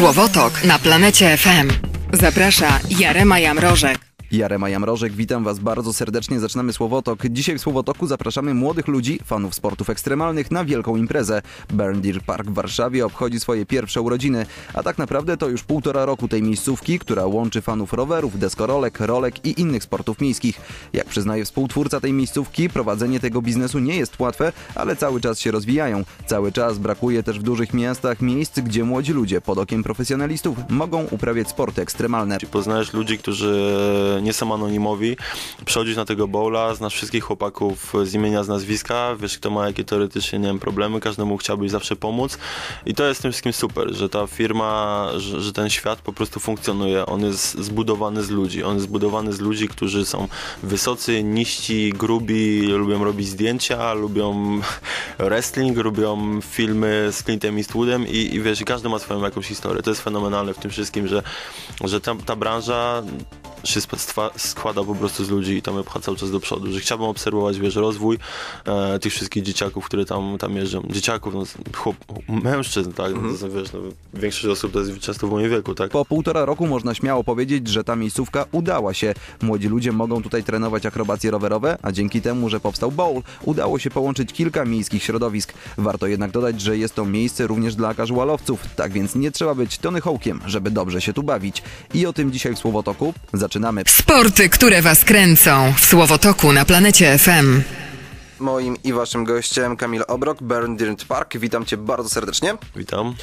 Słowotok na planecie FM. Zaprasza Jarema Jamrożek. Jarema Jamrożek, witam Was bardzo serdecznie. Zaczynamy Słowotok. Dzisiaj w Słowotoku zapraszamy młodych ludzi, fanów sportów ekstremalnych na wielką imprezę. Burn Deer Park w Warszawie obchodzi swoje pierwsze urodziny, a tak naprawdę to już półtora roku tej miejscówki, która łączy fanów rowerów, deskorolek, rolek i innych sportów miejskich. Jak przyznaje współtwórca tej miejscówki, prowadzenie tego biznesu nie jest łatwe, ale cały czas się rozwijają. Cały czas brakuje też w dużych miastach miejsc, gdzie młodzi ludzie pod okiem profesjonalistów mogą uprawiać sporty ekstremalne. Poznajesz ludzi, którzy nie są anonimowi, przychodzisz na tego bowla, znasz wszystkich chłopaków z imienia, z nazwiska, wiesz kto ma jakie teoretycznie, nie wiem, problemy, każdemu chciałbyś zawsze pomóc. I to jest tym wszystkim super, że ta firma, że, że ten świat po prostu funkcjonuje, on jest zbudowany z ludzi, on jest zbudowany z ludzi, którzy są wysocy, niści, grubi, lubią robić zdjęcia, lubią wrestling, lubią filmy z Clintem Eastwoodem i, i wiesz, każdy ma swoją jakąś historię, to jest fenomenalne w tym wszystkim, że, że ta, ta branża się składa po prostu z ludzi i to mnie pcha cały czas do przodu, że chciałbym obserwować, wiesz, rozwój e, tych wszystkich dzieciaków, które tam, tam jeżdżą. Dzieciaków, no, chłop, mężczyzn, tak, no, to, wiesz, no, większość osób to jest często w moim wieku, tak. Po półtora roku można śmiało powiedzieć, że ta miejscówka udała się. Młodzi ludzie mogą tutaj trenować akrobacje rowerowe, a dzięki temu, że powstał bowl, udało się połączyć kilka miejskich środowisk. Warto jednak dodać, że jest to miejsce również dla casualowców, tak więc nie trzeba być Tony Hawkiem, żeby dobrze się tu bawić. I o tym dzisiaj w Słowotoku. Zaczynamy. Sporty, które Was kręcą w Słowotoku na planecie FM. Moim i waszym gościem Kamil Obrok, Burn Dirt Park. Witam cię bardzo serdecznie. Witam.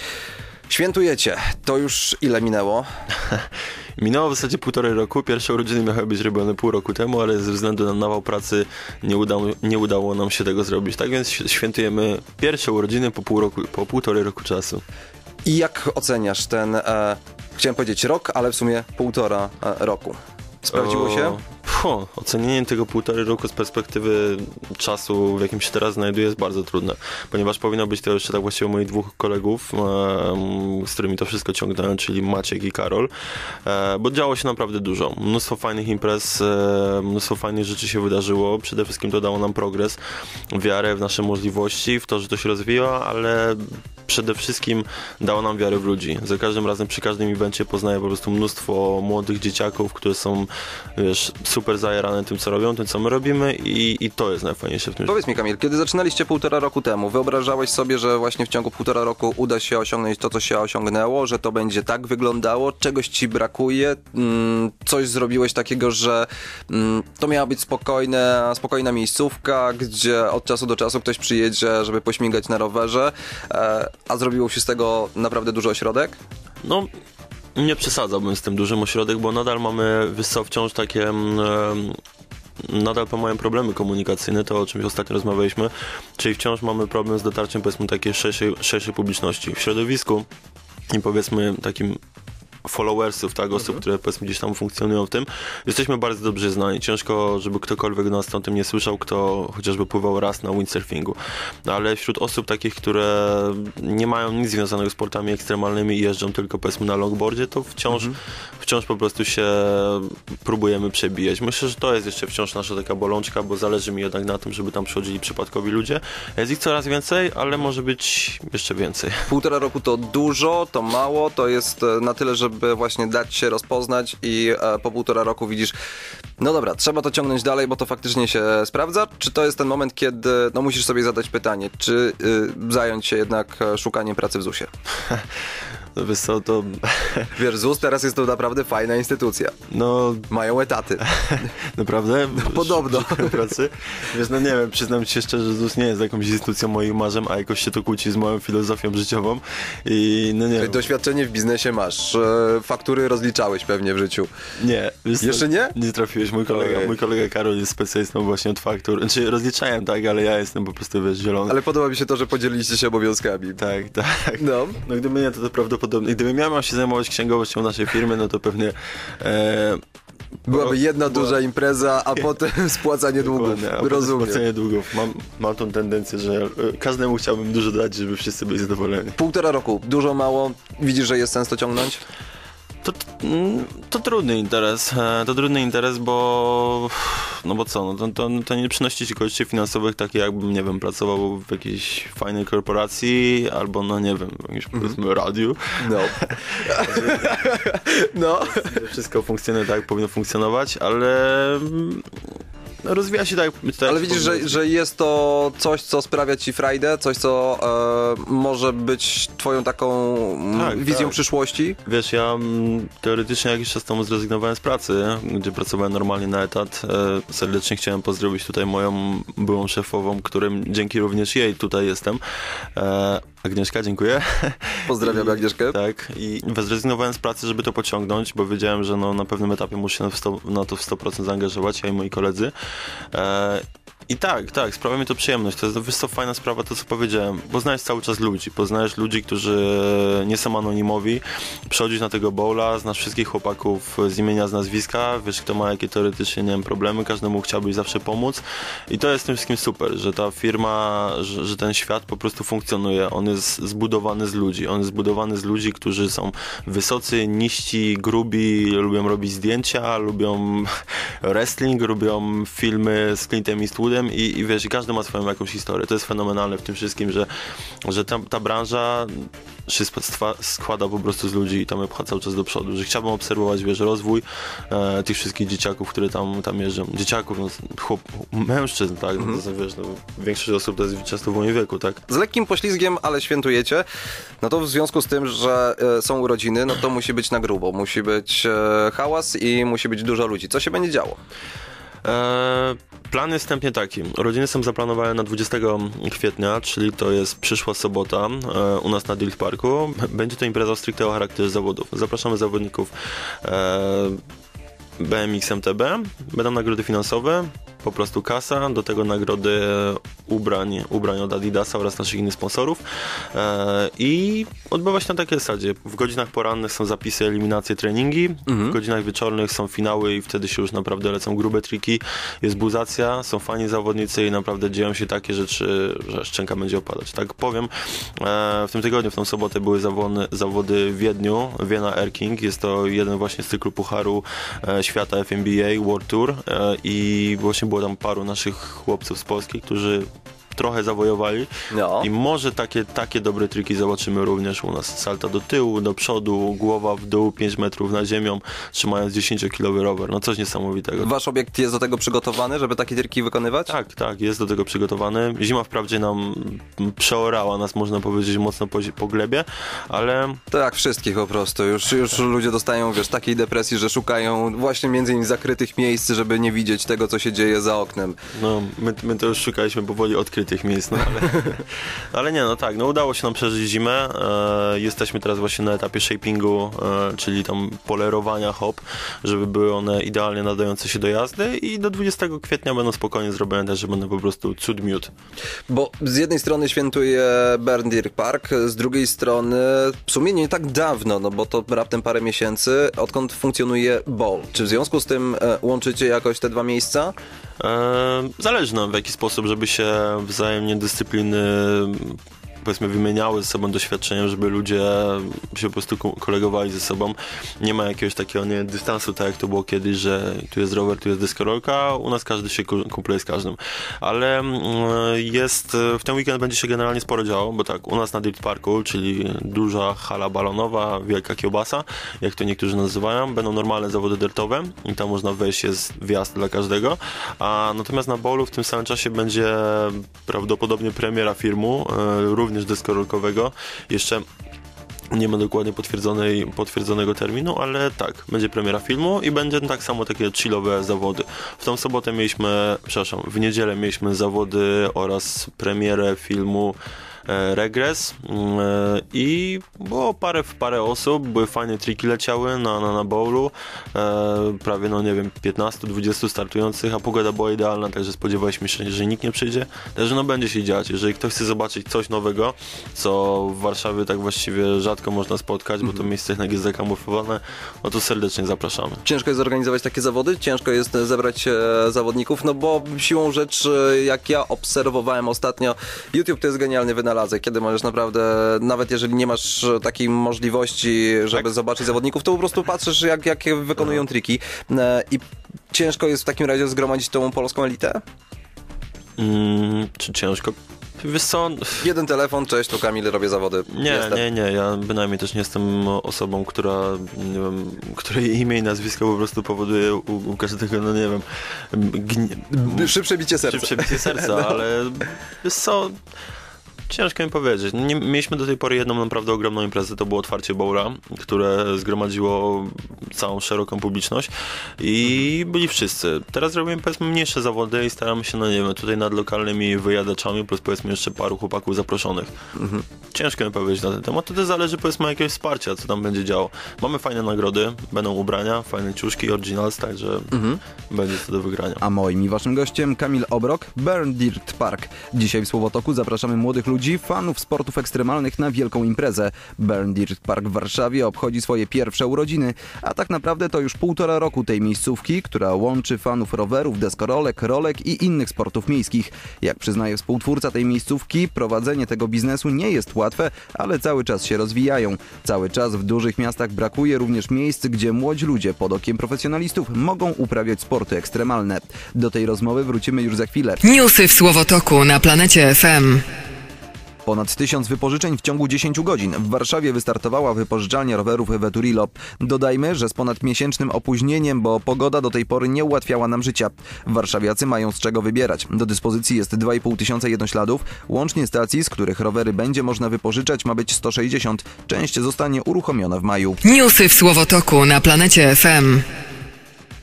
Świętujecie. To już ile minęło? Minęło w zasadzie półtorej roku. Pierwsze urodziny miały być robione pół roku temu, ale ze względu na nawał pracy nie, udało, nie udało nam się tego zrobić. Tak więc świętujemy pierwsze urodziny po, pół roku, po półtorej roku czasu. I jak oceniasz ten, e, chciałem powiedzieć rok, ale w sumie półtora e, roku? Sprawdziło się? Ocenienie tego półtorej roku z perspektywy czasu, w jakim się teraz znajduję, jest bardzo trudne, ponieważ powinno być to jeszcze tak właściwie moich dwóch kolegów, e, z którymi to wszystko ciągnąłem, czyli Maciek i Karol, e, bo działo się naprawdę dużo. Mnóstwo fajnych imprez, e, mnóstwo fajnych rzeczy się wydarzyło. Przede wszystkim to dało nam progres, wiarę w nasze możliwości, w to, że to się rozwija, ale przede wszystkim dało nam wiarę w ludzi. Za każdym razem, przy każdym evencie poznaję po prostu mnóstwo młodych dzieciaków, które są, wiesz, super zajarane tym, co robią, tym, co my robimy i, i to jest najfajniejsze w tym. Powiedz mi Kamil, kiedy zaczynaliście półtora roku temu, wyobrażałeś sobie, że właśnie w ciągu półtora roku uda się osiągnąć to, co się osiągnęło, że to będzie tak wyglądało, czegoś ci brakuje, mm, coś zrobiłeś takiego, że mm, to miała być spokojne, spokojna miejscówka, gdzie od czasu do czasu ktoś przyjedzie, żeby pośmigać na rowerze, e, a zrobiło się z tego naprawdę duży ośrodek? No, nie przesadzałbym z tym dużym ośrodek, bo nadal mamy, wciąż takie... Mm, nadal mają problemy komunikacyjne, to o czymś ostatnio rozmawialiśmy, czyli wciąż mamy problem z dotarciem powiedzmy takiej szerszej, szerszej publiczności. W środowisku i powiedzmy takim followersów, tak, osób, mhm. które powiedzmy gdzieś tam funkcjonują w tym, jesteśmy bardzo dobrze znani. Ciężko, żeby ktokolwiek nas o tym nie słyszał, kto chociażby pływał raz na windsurfingu. No, ale wśród osób takich, które nie mają nic związanego z sportami ekstremalnymi i jeżdżą tylko powiedzmy na longboardzie, to wciąż, mhm. Wciąż po prostu się próbujemy przebijać. Myślę, że to jest jeszcze wciąż nasza taka bolączka, bo zależy mi jednak na tym, żeby tam przychodzili przypadkowi ludzie. Jest ich coraz więcej, ale może być jeszcze więcej. Półtora roku to dużo, to mało, to jest e, na tyle, żeby właśnie dać się rozpoznać i e, po półtora roku widzisz, no dobra, trzeba to ciągnąć dalej, bo to faktycznie się sprawdza? Czy to jest ten moment, kiedy no, musisz sobie zadać pytanie, czy y, zająć się jednak e, szukaniem pracy w ZUS-ie? Wiesz co, to... Wiesz, ZUS teraz jest to naprawdę fajna instytucja. No... Mają etaty. Naprawdę? No, podobno. pracy. Wiesz, no nie wiem, przyznam ci się szczerze, że ZUS nie jest jakąś instytucją moich marzeń, a jakoś się to kłóci z moją filozofią życiową i no nie wiem. Doświadczenie w biznesie masz. Faktury rozliczałeś pewnie w życiu. Nie. Wiesz, Jeszcze nie? Nie trafiłeś. Mój kolega, mój kolega Karol jest specjalistą właśnie od faktur. Znaczy rozliczałem, tak, ale ja jestem po prostu, wiesz, zielony. Ale podoba mi się to, że podzieliliście się obowiązkami. Tak, tak. No. No gdyby nie, to to prawdopodobnie podobnie. Gdybym miał się zajmować księgowością naszej firmy, no to pewnie e, Byłaby jedna duża impreza, a potem spłacanie długów. Rozumiem. Spłacanie długów. Mam, mam tą tendencję, że e, każdemu chciałbym dużo dać, żeby wszyscy byli zadowoleni. Półtora roku. Dużo, mało. Widzisz, że jest sens to ciągnąć? To, to trudny interes. E, To trudny interes, bo no bo co, no to, to, to nie przynosi ci korzyści finansowych takie jakbym, nie wiem, pracował w jakiejś fajnej korporacji albo, no nie wiem, w jakimś powiedzmy radiu. No. no. Wszystko funkcjonuje tak, jak powinno funkcjonować, ale rozwija się tak. tak Ale widzisz, że, że jest to coś, co sprawia ci frajdę, coś, co e, może być twoją taką mm, Tak, wizją tak. przyszłości? Wiesz, ja mm, teoretycznie jakiś czas temu zrezygnowałem z pracy, gdzie pracowałem normalnie na etat. E, serdecznie chciałem pozdrowić tutaj moją byłą szefową, którym dzięki również jej tutaj jestem. E, Agnieszka, dziękuję. Pozdrawiam I- Agnieszkę. Tak, i zrezygnowałem z pracy, żeby to pociągnąć, bo wiedziałem, że no, na pewnym etapie muszę sto, na to w 100% zaangażować, ja i moi koledzy. E, i tak, tak, sprawia mi to przyjemność. To jest wiesz fajna sprawa, to co powiedziałem. Poznajesz cały czas ludzi. Poznajesz ludzi, którzy nie są anonimowi. Przychodzisz na tego bowla, znasz wszystkich chłopaków z imienia, z nazwiska, wiesz kto ma jakie teoretycznie, nie wiem, problemy, każdemu chciałbyś zawsze pomóc. I to jest tym wszystkim super, że ta firma, że, że ten świat po prostu funkcjonuje. On jest zbudowany z ludzi. On jest zbudowany z ludzi, którzy są wysocy, niści, grubi, lubią robić zdjęcia, lubią wrestling, lubią filmy z Clintem Eastwoodem i, i wiesz, i każdy ma swoją jakąś historię. To jest fenomenalne w tym wszystkim, że, że ta, ta branża się składa po prostu z ludzi i tam mnie pcha cały czas do przodu, że chciałbym obserwować, wiesz, rozwój e, tych wszystkich dzieciaków, które tam, tam jeżdżą. Dzieciaków, no, chłop, mężczyzn, tak, no, to, wiesz, no, większość osób to jest często w moim wieku, tak. Z lekkim poślizgiem, ale świętujecie. No to w związku z tym, że e, są urodziny, no to musi być na grubo. Musi być e, hałas i musi być dużo ludzi. Co się będzie działo? E, plan jest wstępnie taki. Urodziny są zaplanowane na 20 kwietnia, czyli to jest przyszła sobota e, u nas na Dill Parku. Będzie to impreza stricte o charakterze zawodów. Zapraszamy zawodników e, BMX MTB. Będą nagrody finansowe, po prostu kasa, do tego nagrody ubrań, ubrań od Adidasa oraz naszych innych sponsorów. E, i odbywa się na takiej zasadzie. W godzinach porannych są zapisy, eliminacje, treningi, w godzinach wieczornych są finały i wtedy się już naprawdę lecą grube triki, jest buzacja, są fani zawodnicy i naprawdę dzieją się takie rzeczy, że szczęka będzie opadać. Tak powiem, e, w tym tygodniu, w tą sobotę były zawody, zawody w Wiedniu, Wiena Air King, jest to jeden właśnie z cyklu Pucharu e, Świata FNBA World Tour e, i właśnie było tam paru naszych chłopców z Polski, którzy trochę zawojowali No. i może takie, takie dobre triki zobaczymy również u nas. Salta do tyłu, do przodu, głowa w dół, 5 metrów na ziemią, trzymając 10-kilowy rower. No coś niesamowitego. Wasz obiekt jest do tego przygotowany, żeby takie triki wykonywać? Tak, tak, jest do tego przygotowany. Zima wprawdzie nam przeorała nas, można powiedzieć, mocno po, po glebie, ale To jak wszystkich po prostu. Już, już ludzie dostają, wiesz, takiej depresji, że szukają właśnie między innymi zakrytych miejsc, żeby nie widzieć tego, co się dzieje za oknem. no, my, my to już szukaliśmy powoli odkrytych miejsc, no ale, ale nie, no tak, no udało się nam przeżyć zimę. E, jesteśmy teraz właśnie na etapie shapingu, e, czyli tam polerowania hop, żeby były one idealnie nadające się do jazdy i do 20 kwietnia będą spokojnie zrobione też, że będą po prostu cud miód. Bo z jednej strony świętuje Berndir Park, z drugiej strony w sumie nie tak dawno, no bo to raptem parę miesięcy, odkąd funkcjonuje Bowl. Czy w związku z tym e, łączycie jakoś te dwa miejsca? Zależy nam w jaki sposób, żeby się wzajemnie dyscypliny powiedzmy wymieniały ze sobą doświadczeniem, żeby ludzie się po prostu ko- kolegowali ze sobą. Nie ma jakiegoś takiego nie, dystansu, tak jak to było kiedyś, że tu jest rower, tu jest deskorolka, u nas każdy się ku- kumpluje z każdym. Ale mm, jest, w ten weekend będzie się generalnie sporo działo, bo tak, u nas na Deep Parku, czyli duża hala balonowa, wielka kiełbasa, jak to niektórzy nazywają, będą normalne zawody dertowe i tam można wejść, jest wjazd dla każdego, a natomiast na bowlu w tym samym czasie będzie prawdopodobnie premiera filmu, e, również jeszcze nie ma dokładnie potwierdzonej, potwierdzonego terminu, ale tak, będzie premiera filmu i będzie tak samo takie chillowe zawody. W tą sobotę mieliśmy, przepraszam, w niedzielę mieliśmy zawody oraz premierę filmu Regres mm, e, i było parę w parę osób, były fajne triki leciały na, na, na bowlu, e, prawie no nie wiem, 15-20 startujących, a pogoda była idealna, także spodziewaliśmy się, że nikt nie przyjdzie, także no będzie się dziać, jeżeli ktoś chce zobaczyć coś nowego, co w Warszawie tak właściwie rzadko można spotkać, bo to miejsce jednak jest zakamuflowane, no to serdecznie zapraszamy. Ciężko jest zorganizować takie zawody, ciężko jest e, zebrać e, zawodników, no bo siłą rzeczy, jak ja obserwowałem ostatnio, YouTube to jest genialny wynalazek żelazo, kiedy możesz naprawdę, nawet jeżeli nie masz takiej możliwości, żeby Tak. zobaczyć zawodników, to po prostu patrzysz, jak, jak wykonują No. triki. E, I ciężko jest w takim razie zgromadzić tą polską elitę? Mm, czy ciężko? Wiesz co, Jeden telefon, cześć, tu Kamil, robię zawody. nie, Jestem. nie, nie, ja bynajmniej też nie jestem osobą, która, nie wiem, której imię i nazwisko po prostu powoduje u, u każdego, no nie wiem, gnie, Szybsze bicie serca. czy przebicie serca, ale wiesz co, ciężko mi powiedzieć. Nie, mieliśmy do tej pory jedną naprawdę ogromną imprezę, to było otwarcie bowla, które zgromadziło całą szeroką publiczność i byli wszyscy. Teraz robimy powiedzmy mniejsze zawody i staramy się, no nie wiem, tutaj nad lokalnymi wyjadaczami, plus powiedzmy jeszcze paru chłopaków zaproszonych. Ciężko mi powiedzieć na ten temat, to też zależy powiedzmy od jakiegoś wsparcia, co tam będzie działo. Mamy fajne nagrody, będą ubrania, fajne ciuszki, originals, także będzie to do wygrania. A moim i waszym gościem Kamil Obrok, Burn Dirt Park. Dzisiaj w Słowotoku zapraszamy młodych ludzi, fanów sportów ekstremalnych na wielką imprezę. Burn Dirt Park w Warszawie obchodzi swoje pierwsze urodziny, a tak naprawdę to już półtora roku tej miejscówki, która łączy fanów rowerów, deskorolek, rolek i innych sportów miejskich. Jak przyznaje współtwórca tej miejscówki, prowadzenie tego biznesu nie jest łatwe, ale cały czas się rozwijają. Cały czas w dużych miastach brakuje również miejsc, gdzie młodzi ludzie pod okiem profesjonalistów mogą uprawiać sporty ekstremalne. Do tej rozmowy wrócimy już za chwilę. Newsy w Słowotoku na planecie FM. Ponad tysiąc wypożyczeń w ciągu 10 godzin. W Warszawie wystartowała wypożyczalnia rowerów Veturilo. Dodajmy, że z ponad miesięcznym opóźnieniem, bo pogoda do tej pory nie ułatwiała nam życia. Warszawiacy mają z czego wybierać. Do dyspozycji jest 2,5 tysiąca jednośladów. Łącznie stacji, z których rowery będzie można wypożyczać, ma być 160. Część zostanie uruchomiona w maju. Newsy w Słowotoku na planecie FM.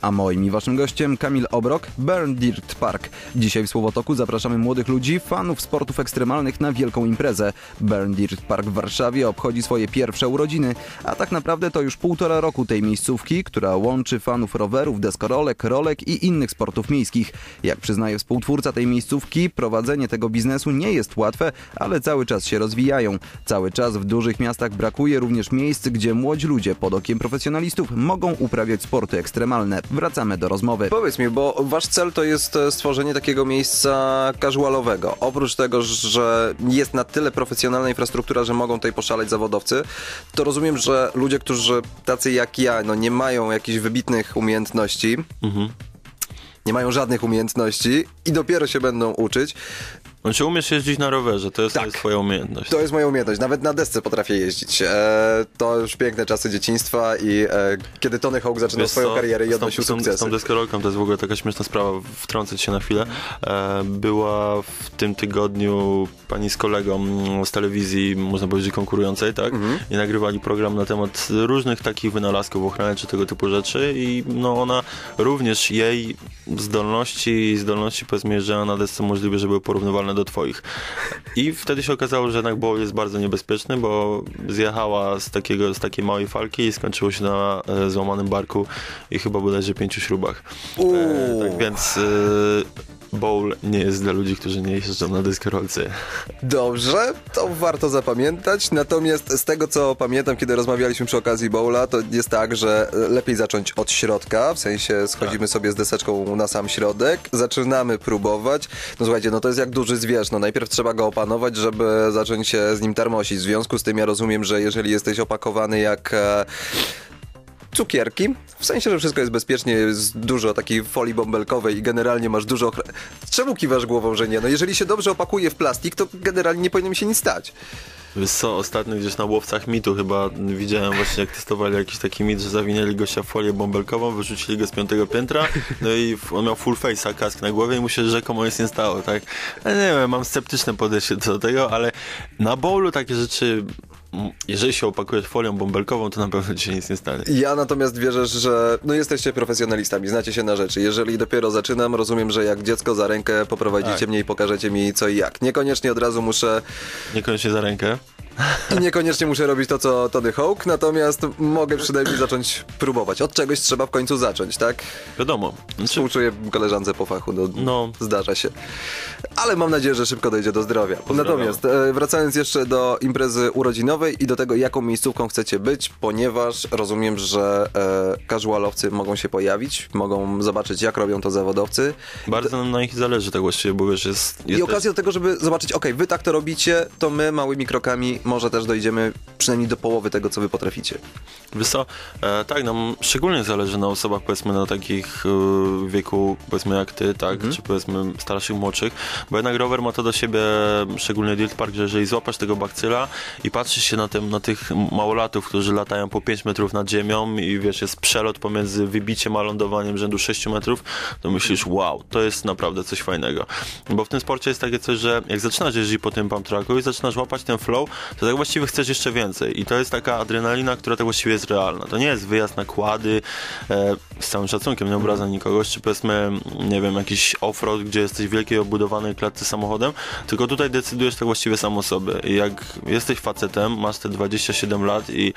A moim i waszym gościem Kamil Obrok, Burn Dirt Park. Dzisiaj w Słowotoku zapraszamy młodych ludzi, fanów sportów ekstremalnych na wielką imprezę. Burn Dirt Park w Warszawie obchodzi swoje pierwsze urodziny, a tak naprawdę to już półtora roku tej miejscówki, która łączy fanów rowerów, deskorolek, rolek i innych sportów miejskich. Jak przyznaje współtwórca tej miejscówki, prowadzenie tego biznesu nie jest łatwe, ale cały czas się rozwijają. Cały czas w dużych miastach brakuje również miejsc, gdzie młodzi ludzie pod okiem profesjonalistów mogą uprawiać sporty ekstremalne. Wracamy do rozmowy. Powiedz mi, bo wasz cel to jest e, stworzenie takiego miejsca casualowego. Oprócz tego, że jest na tyle profesjonalna infrastruktura, że mogą tutaj poszaleć zawodowcy, to rozumiem, że ludzie, którzy tacy jak ja, no nie mają jakichś wybitnych umiejętności, nie mają żadnych umiejętności i dopiero się będą uczyć, Znaczy umiesz jeździć na rowerze, to jest, Tak. jest twoja umiejętność. To jest moja umiejętność. Nawet na desce potrafię jeździć. E, to już piękne czasy dzieciństwa i e, kiedy Tony Hawk zaczynał swoją co, karierę i odnosił tą- Z tą deskorolką to jest w ogóle taka śmieszna sprawa, wtrącę się na chwilę. E, była w tym tygodniu pani z kolegą z telewizji, można powiedzieć konkurującej, tak? Mhm. I nagrywali program na temat różnych takich wynalazków ochrany czy tego typu rzeczy i no ona również jej zdolności, zdolności powiedzmy jeżdżenia na desce możliwe, że były porównywalne do twoich. I wtedy się okazało, że jednak bowl jest bardzo niebezpieczny, bo zjechała z, takiego, z takiej małej falki i skończyło się na e, złamanym barku i chyba bodajże pięciu śrubach. E, tak więc e, bowl nie jest dla ludzi, którzy nie jeżdżą na deskorolce. Dobrze, to warto zapamiętać. Natomiast z tego, co pamiętam, kiedy rozmawialiśmy przy okazji bowla, to jest tak, że lepiej zacząć od środka, w sensie schodzimy sobie z deseczką na sam środek, zaczynamy próbować. No słuchajcie, no to jest jak duży zwierz, no najpierw trzeba go opanować, żeby zacząć się z nim tarmosić. W związku z tym ja rozumiem, że jeżeli jesteś opakowany jak... Cukierki. W sensie, że wszystko jest bezpiecznie, jest dużo takiej folii bąbelkowej i generalnie masz dużo. Czemu kiwasz głową, że nie? No jeżeli się dobrze opakuje w plastik, to generalnie nie powinno mi się nic stać. Co, ostatnio gdzieś na łowcach mitu chyba widziałem właśnie jak testowali jakiś taki mit, że zawinęli gościa w folię bąbelkową, wyrzucili go z piątego piętra, no i on miał full face'a, kask na głowie i mu się rzekomo nic nie stało, tak? Ja nie wiem, mam sceptyczne podejście do tego, ale na bowlu takie rzeczy, jeżeli się opakujesz folią bąbelkową, to na pewno ci się nic nie stanie. Ja natomiast wierzę, że no jesteście profesjonalistami, znacie się na rzeczy. Jeżeli dopiero zaczynam, rozumiem, że jak dziecko za rękę poprowadzicie Tak. mnie i pokażecie mi co i jak. Niekoniecznie od razu muszę... Niekoniecznie za rękę. I niekoniecznie muszę robić to, co Tony Hawk, natomiast mogę przynajmniej zacząć próbować. Od czegoś trzeba w końcu zacząć, tak? Wiadomo. Znaczy, Współczuję koleżance po fachu, no, No. zdarza się. Ale mam nadzieję, że szybko dojdzie do zdrowia. Pozdrawiam. Natomiast e, wracając jeszcze do imprezy urodzinowej i do tego, jaką miejscówką chcecie być, ponieważ rozumiem, że e, casualowcy mogą się pojawić, mogą zobaczyć, jak robią to zawodowcy. bardzo nam na nich zależy tak właściwie, bo wiesz, jest... jest I okazja do tego, żeby zobaczyć, ok, wy tak to robicie, to my małymi krokami może też dojdziemy przynajmniej do połowy tego, co wy potraficie. Co, e, tak, nam szczególnie zależy na osobach, powiedzmy, na takich e, wieku, powiedzmy jak ty, tak, Mhm. czy powiedzmy starszych, młodszych, bo jednak rower ma to do siebie, szczególnie Dirt Park, że jeżeli złapasz tego bakcyla i patrzysz się na, tym, na tych małolatów, którzy latają po 5 metrów nad ziemią i wiesz, jest przelot pomiędzy wybiciem a lądowaniem rzędu 6 metrów, to myślisz, wow, to jest naprawdę coś fajnego. Bo w tym sporcie jest takie coś, że jak zaczynasz jeździć po tym pump tracku i zaczynasz łapać ten flow, to tak właściwie chcesz jeszcze więcej. I to jest taka adrenalina, która tak właściwie jest realna. To nie jest wyjazd na kłady, e, z całym szacunkiem, nie obrażam nikogo, czy powiedzmy, nie wiem, jakiś offroad, gdzie jesteś w wielkiej obudowanej klatce samochodem, tylko tutaj decydujesz tak właściwie sam o sobie. I jak jesteś facetem, masz te 27 lat i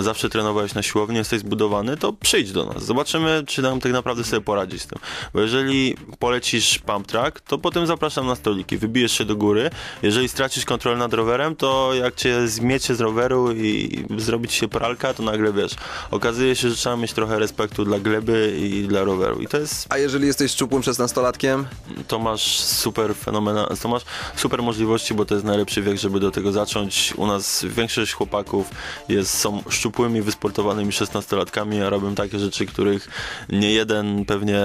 zawsze trenowałeś na siłowni, jesteś zbudowany, to przyjdź do nas. Zobaczymy, czy nam tak naprawdę sobie poradzić z tym. Bo jeżeli polecisz pump track, to potem zapraszam na stoliki, wybijesz się do góry. Jeżeli stracisz kontrolę nad rowerem, to jak cię zmiecie z roweru i zrobić się pralka, to nagle wiesz, okazuje się, że trzeba mieć trochę respektu dla gleby i dla roweru. I to jest A jeżeli jesteś szczupłym szesnastolatkiem, to masz super fenomena, to masz super możliwości, bo to jest najlepszy wiek, żeby do tego zacząć. U nas większość chłopaków jest, są szczupłymi, wysportowanymi 16-latkami, a robią takie rzeczy, których nie jeden pewnie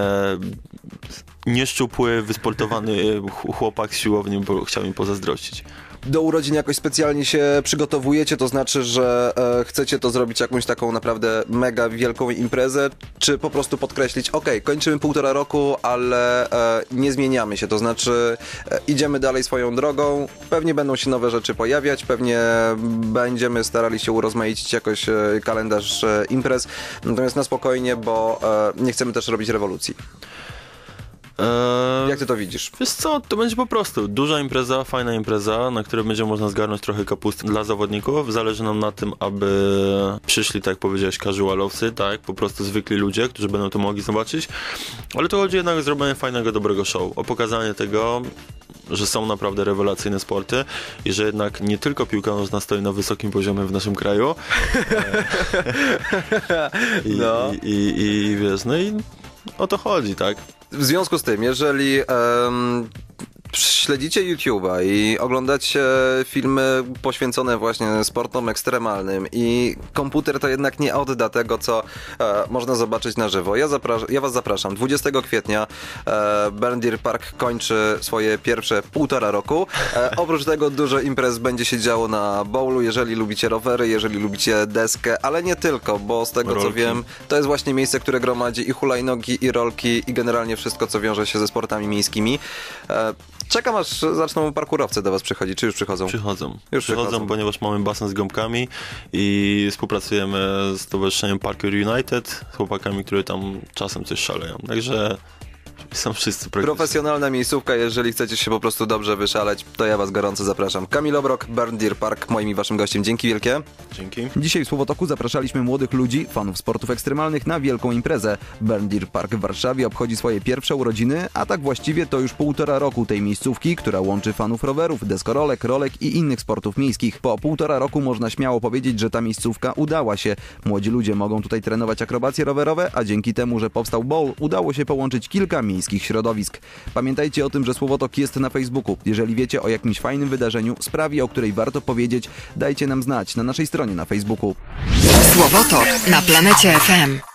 nieszczupły, wysportowany ch- chłopak z siłowni chciał mi pozazdrościć. Do urodzin jakoś specjalnie się przygotowujecie, to znaczy, że e, chcecie to zrobić jakąś taką naprawdę mega wielką imprezę, czy po prostu podkreślić, ok, kończymy półtora roku, ale e, nie zmieniamy się, to znaczy e, idziemy dalej swoją drogą, pewnie będą się nowe rzeczy pojawiać, pewnie będziemy starali się urozmaicić jakoś e, kalendarz e, imprez, natomiast na spokojnie, bo e, nie chcemy też robić rewolucji. Eee, Jak ty to widzisz? Wiesz co, to będzie po prostu duża impreza, fajna impreza, na której będzie można zgarnąć trochę kapusty dla zawodników. Zależy nam na tym, aby przyszli, tak jak powiedziałeś, casualowcy, tak, po prostu zwykli ludzie, którzy będą to mogli zobaczyć. Ale to chodzi jednak o zrobienie fajnego, dobrego show, o pokazanie tego, że są naprawdę rewelacyjne sporty i że jednak nie tylko piłka nożna stoi na wysokim poziomie w naszym kraju. I, No. i, i, i wiesz, no i o to chodzi, tak? W związku z tym, jeżeli em, śledzicie YouTube'a i oglądacie filmy poświęcone właśnie sportom ekstremalnym i komputer to jednak nie odda tego, co e, można zobaczyć na żywo. Ja, ja was zapraszam. 20 kwietnia e, Burn Deer Park kończy swoje pierwsze półtora roku. E, oprócz tego dużo imprez będzie się działo na bowlu, jeżeli lubicie rowery, jeżeli lubicie deskę, ale nie tylko, bo z tego co Rolki. wiem, to jest właśnie miejsce, które gromadzi i hulajnogi, i rolki, i generalnie wszystko, co wiąże się ze sportami miejskimi. E, czekam, aż zaczną parkurowcy do was przychodzić. Czy już przychodzą? Przychodzą. Już przychodzą, przychodzą. ponieważ mamy basen z gąbkami i współpracujemy z Towarzyszeniem Parkour United, z chłopakami, które tam czasem coś szaleją. Także są wszyscy. Profesjonalna miejscówka, jeżeli chcecie się po prostu dobrze wyszaleć, to ja was gorąco zapraszam. Kamil Obrok, Burn Deer Park, moim i waszym gościem. Dzięki wielkie. Dzięki. Dzisiaj w Słowotoku zapraszaliśmy młodych ludzi, fanów sportów ekstremalnych na wielką imprezę. Burn Deer Park w Warszawie obchodzi swoje pierwsze urodziny, a tak właściwie to już półtora roku tej miejscówki, która łączy fanów rowerów, deskorolek, rolek i innych sportów miejskich. Po półtora roku można śmiało powiedzieć, że ta miejscówka udała się. Młodzi ludzie mogą tutaj trenować akrobacje rowerowe, a dzięki temu, że powstał bowl, udało się połączyć kilka środowisk. Pamiętajcie o tym, że Słowotok jest na Facebooku. Jeżeli wiecie o jakimś fajnym wydarzeniu, sprawie, o której warto powiedzieć, dajcie nam znać na naszej stronie na Facebooku. Słowotok na planecie FM.